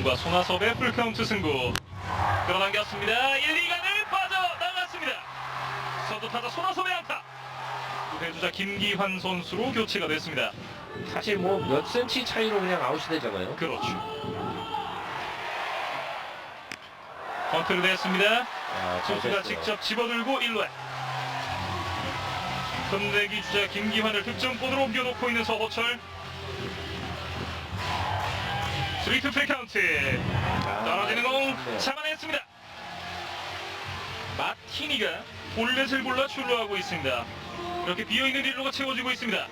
김기환과 손아섭의 풀카운트 승부. 끌어당겼습니다. 1, 2간을 빠져나갔습니다. 선두 타자 손아섭의 안타. 대주자 김기환 선수로 교체가 됐습니다. 사실 뭐 몇 센치 차이로 그냥 아웃이 되잖아요. 그렇죠. 컨트를 됐습니다. 아, 잘 선수가. 직접 집어들고 1루에. 손대기 주자 김기환을 득점권으로 옮겨놓고 있는 서호철 스리트 프리카운트. 아, 떨어지는 공 네. 잡아냈습니다. 마티니가 볼넷을 골라 출루하고 있습니다. 이렇게 비어있는 1루가 채워지고 있습니다.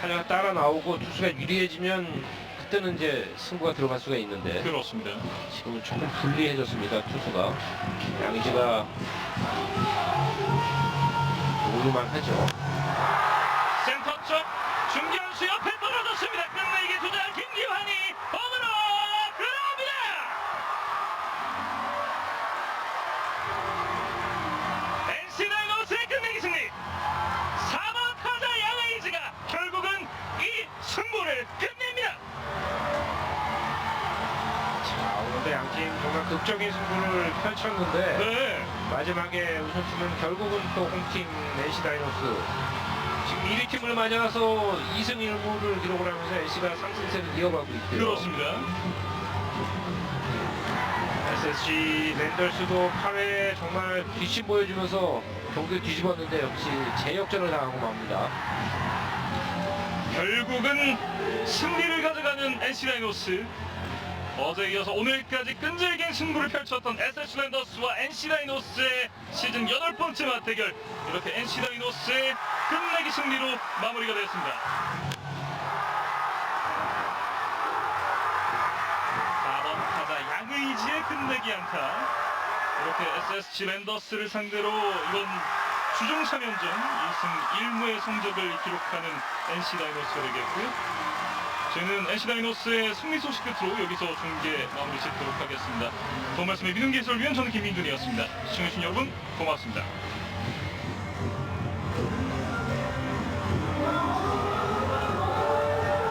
타자가 따라 나오고 투수가 유리해지면 그때는 이제 승부가 들어갈 수가 있는데 그렇습니다. 지금은 조금 불리해졌습니다 투수가. 양지가 오류만 하죠. 센터 쪽 중견수 옆에 정말 극적인 승부를 펼쳤는데 네 마지막에 우선팀은 결국은 또 홈팀 NC 다이노스 지금 1위 팀을 맞아서 2승 1무를 기록을 하면서 NC가 상승세를 이어가고 있고요. 그렇습니다 SSG 랜더스도 8회 정말 뒷심 보여주면서 경기를 뒤집었는데 역시 제역전을 당하고 맙니다. 결국은 승리를 가져가는 NC 다이노스 어제 이어서 오늘까지 끈질긴 승부를 펼쳤던 SH 랜더스와 NC 다이노스의 시즌 8번째 맞대결. 이렇게 NC 다이노스의 끝내기 승리로 마무리가 됐습니다. 4번 타자 양의지의 끝내기 안타. 이렇게 SSG 랜더스를 상대로 이번 주중 3연전 2승 1무의 성적을 기록하는 NC 다이노스가 되겠고요. 저희는 NC 다이노스의 승리 소식 끝으로 여기서 중계 마무리 짓도록 하겠습니다. 도움 말씀에 민흥기 해설위원 저는 김민준이었습니다. 시청해주신 여러분 고맙습니다.